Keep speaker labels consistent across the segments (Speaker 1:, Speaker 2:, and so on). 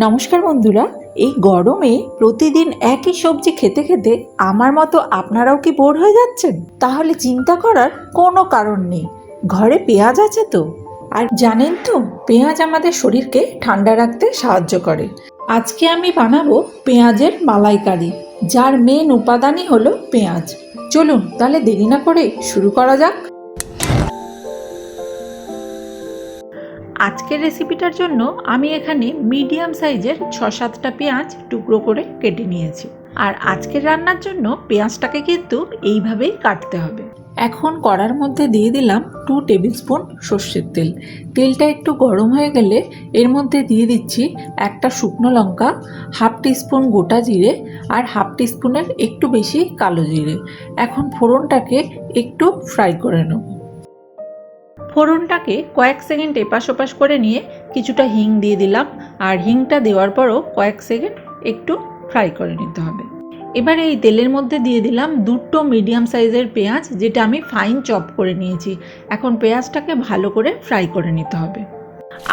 Speaker 1: নমস্কার বন্ধুরা, এই গরমে প্রতিদিন একই সবজি খেতে খেতে আমার মতো আপনারাও কি বোর হয়ে যাচ্ছেন? তাহলে চিন্তা করার কোনো কারণ নেই। ঘরে পেঁয়াজ আছে তো? আর জানেন তো, পেঁয়াজ আমাদের শরীরকে ঠান্ডা রাখতে সাহায্য করে। আজকে আমি বানাবো পেঁয়াজের মালাইকারি, যার মেন উপাদানই হলো পেঁয়াজ। চলুন, তাহলে দেরি না করে শুরু করা যাক। আজকের রেসিপিটার জন্য আমি এখানে মিডিয়াম সাইজের ছ সাতটা পেঁয়াজ টুকরো করে কেটে নিয়েছি। আর আজকের রান্নার জন্য পেঁয়াজটাকে কিন্তু এইভাবেই কাটতে হবে। এখন কড়ার মধ্যে দিয়ে দিলাম টু টেবিল স্পুন সর্ষের তেল। তেলটা একটু গরম হয়ে গেলে এর মধ্যে দিয়ে দিচ্ছি একটা শুকনো লঙ্কা হাফ টিস্পুন গোটা জিরে আর হাফ টিস্পুনের একটু বেশি কালো জিরে। এখন ফোড়নটাকে একটু ফ্রাই করে নেব। ফোড়নটাকে কয়েক সেকেন্ড এপাশ ওপাশ করে নিয়ে কিছুটা হিং দিয়ে দিলাম, আর হিংটা দেওয়ার পরও কয়েক সেকেন্ড একটু ফ্রাই করে নিতে হবে। এবারে এই তেলের মধ্যে দিয়ে দিলাম দুটো মিডিয়াম সাইজের পেঁয়াজ, যেটা আমি ফাইন চপ করে নিয়েছি। এখন পেঁয়াজটাকে ভালো করে ফ্রাই করে নিতে হবে।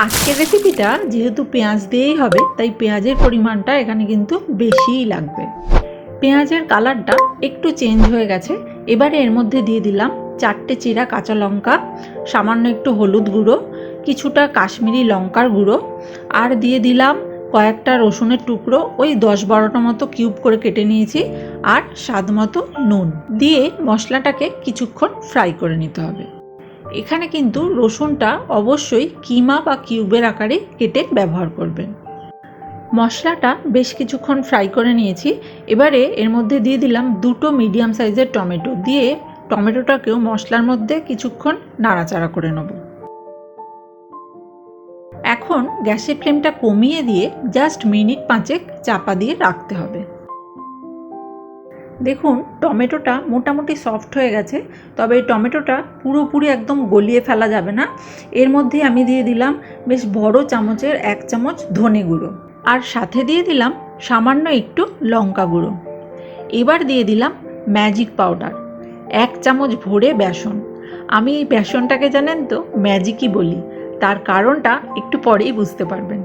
Speaker 1: আজকের রেসিপিটা যেহেতু পেঁয়াজ দিয়েই হবে, তাই পেঁয়াজের পরিমাণটা এখানে কিন্তু বেশিই লাগবে। পেঁয়াজের কালারটা একটু চেঞ্জ হয়ে গেছে। এবারে এর মধ্যে দিয়ে দিলাম চারটে চিরা কাঁচা লঙ্কা, সামান্য একটু হলুদ গুঁড়ো, কিছুটা কাশ্মীরি লঙ্কার গুঁড়ো আর দিয়ে দিলাম কয়েকটা রসুনের টুকরো, ওই দশ বারোটা মতো কিউব করে কেটে নিয়েছি আর স্বাদ মতো নুন। দিয়ে মশলাটাকে কিছুক্ষণ ফ্রাই করে নিতে হবে। এখানে কিন্তু রসুনটা অবশ্যই কিমা বা কিউবের আকারে কেটে ব্যবহার করবেন। মশলাটা বেশ কিছুক্ষণ ফ্রাই করে নিয়েছি। এবারে এর মধ্যে দিয়ে দিলাম দুটো মিডিয়াম সাইজের টমেটো। দিয়ে টমেটোটাকেও মশলার মধ্যে কিছুক্ষণ নাড়াচাড়া করে নেব। এখন গ্যাসের ফ্লেমটা কমিয়ে দিয়ে জাস্ট মিনিট পাঁচেক চাপা দিয়ে রাখতে হবে। দেখুন, টমেটোটা মোটামুটি সফট হয়ে গেছে, তবে টমেটোটা পুরোপুরি একদম গলিয়ে ফেলা যাবে না। এর মধ্যে আমি দিয়ে দিলাম বেশ বড় চামচের এক চামচ ধনে গুঁড়ো আর সাথে দিয়ে দিলাম সামান্য একটু লঙ্কা গুঁড়ো। এবার দিয়ে দিলাম ম্যাজিক পাউডার। এক চামচ ভরে বেসন। আমি এই বেসনটাকে জানেন তো, ম্যাজিকই বলি। তার কারণটা একটু পরেই বুঝতে পারবেন।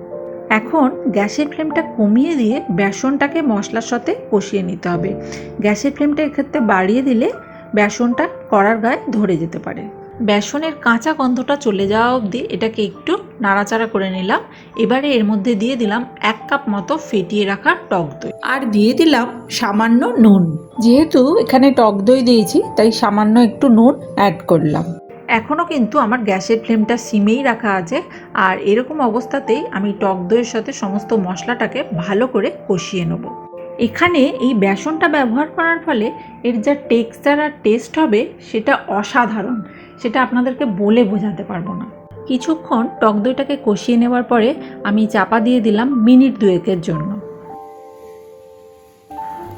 Speaker 1: এখন গ্যাসের ফ্লেমটা কমিয়ে দিয়ে বেসনটাকে মশলার সাথে কষিয়ে নিতে হবে। গ্যাসের ফ্লেমটা এক্ষেত্রে বাড়িয়ে দিলে বেসনটা কড়ার গায়ে ধরে যেতে পারে। বেসনের কাঁচা গন্ধটা চলে যাওয়া অবধি এটাকে একটু নাড়াচাড়া করে নিলাম। এবারে এর মধ্যে দিয়ে দিলাম এক কাপ মতো ফেটিয়ে রাখা টক দই। আর দিয়ে দিলাম সামান্য নুন। যেহেতু এখানে টক দই দিয়েছি, তাই সামান্য একটু নুন অ্যাড করলাম। এখনও কিন্তু আমার গ্যাসের ফ্লেমটা সিমেই রাখা আছে। আর এরকম অবস্থাতেই আমি টক দইয়ের সাথে সমস্ত মশলাটাকে ভালো করে কষিয়ে নেব। এখানে এই বেসনটা ব্যবহার করার ফলে এর যা টেক্সচার আর টেস্ট হবে, সেটা অসাধারণ। সেটা আপনাদেরকে বলে বোঝাতে পারব না। কিছুক্ষণ টক দইটাকে কষিয়ে নেওয়ার পরে আমি চাপা দিয়ে দিলাম মিনিট দুয়েকের জন্য।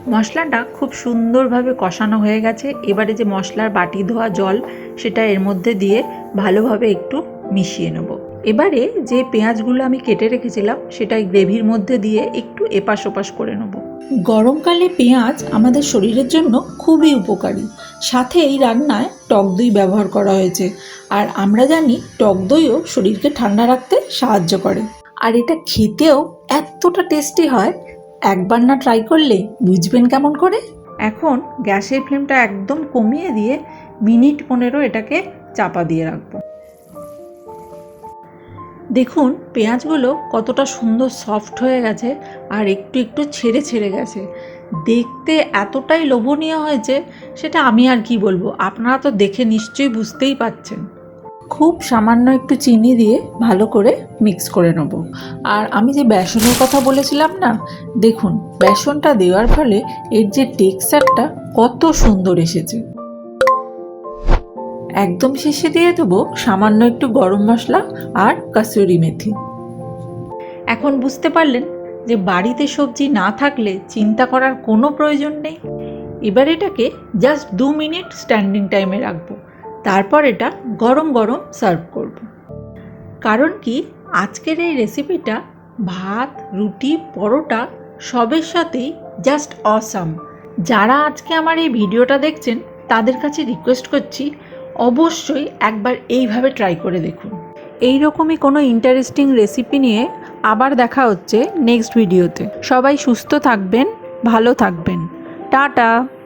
Speaker 1: মশলাটা খুব সুন্দরভাবে কষানো হয়ে গেছে। এবারে যে মশলার বাটি ধোয়া জল, সেটা এর মধ্যে দিয়ে ভালোভাবে একটু মিশিয়ে নেব। এবারে যে পেঁয়াজগুলো আমি কেটে রেখেছিলাম, সেটা গ্রেভির মধ্যে দিয়ে একটু এপাশ ওপাশ করে নেব। গরমকালে পেঁয়াজ আমাদের শরীরের জন্য খুবই উপকারী। সাথে এই রান্নায় টক দই ব্যবহার করা হয়েছে। আর আমরা জানি টক দইও শরীরকে ঠান্ডা রাখতে সাহায্য করে। আর এটা খেতেও এতটা টেস্টি হয়, একবার না ট্রাই করলে বুঝবেন কেমন করে? এখন গ্যাসের ফ্লেমটা একদম কমিয়ে দিয়ে মিনিট পনেরো এটাকে চাপা দিয়ে রাখব। দেখুন, পেঁয়াজগুলো কতটা সুন্দর সফট হয়ে গেছে আর একটু একটু ছেড়ে ছেড়ে গেছে। দেখতে এতটাই লোভনীয় হয়েছে সেটা আমি আর কি বলব? আপনারা তো দেখে নিশ্চয়ই বুঝতেই পাচ্ছেন খুব সামান্য একটু চিনি দিয়ে ভালো করে মিক্স করে নেব। আর আমি যে বেসনের কথা বলেছিলাম না দেখুন বেসনটা দেওয়ার ফলে এর যে টেক্সচারটা কত সুন্দর এসেছে। একদম শেষে দিয়ে দেবো সামান্য একটু গরম মশলা আর কাসুরি মেথি। এখন বুঝতে পারলেন যে বাড়িতে সবজি না থাকলে চিন্তা করার কোনো প্রয়োজন নেই। এবার এটাকে জাস্ট দু মিনিট স্ট্যান্ডিং টাইমে রাখব। তারপর এটা গরম গরম সার্ভ করব। কারণ কি? আজকের এই রেসিপিটা ভাত, রুটি, পরোটা সবের সাথেই জাস্ট অসাম যারা আজকে আমার এই ভিডিওটা দেখছেন, তাদের কাছে রিকোয়েস্ট করছি অবশ্যই একবার এইভাবে ট্রাই করে দেখুন। এই রকমই কোনো ইন্টারেস্টিং রেসিপি নিয়ে আবার দেখা হচ্ছে নেক্সট ভিডিওতে সবাই সুস্থ থাকবেন ভালো থাকবেন। টাটা!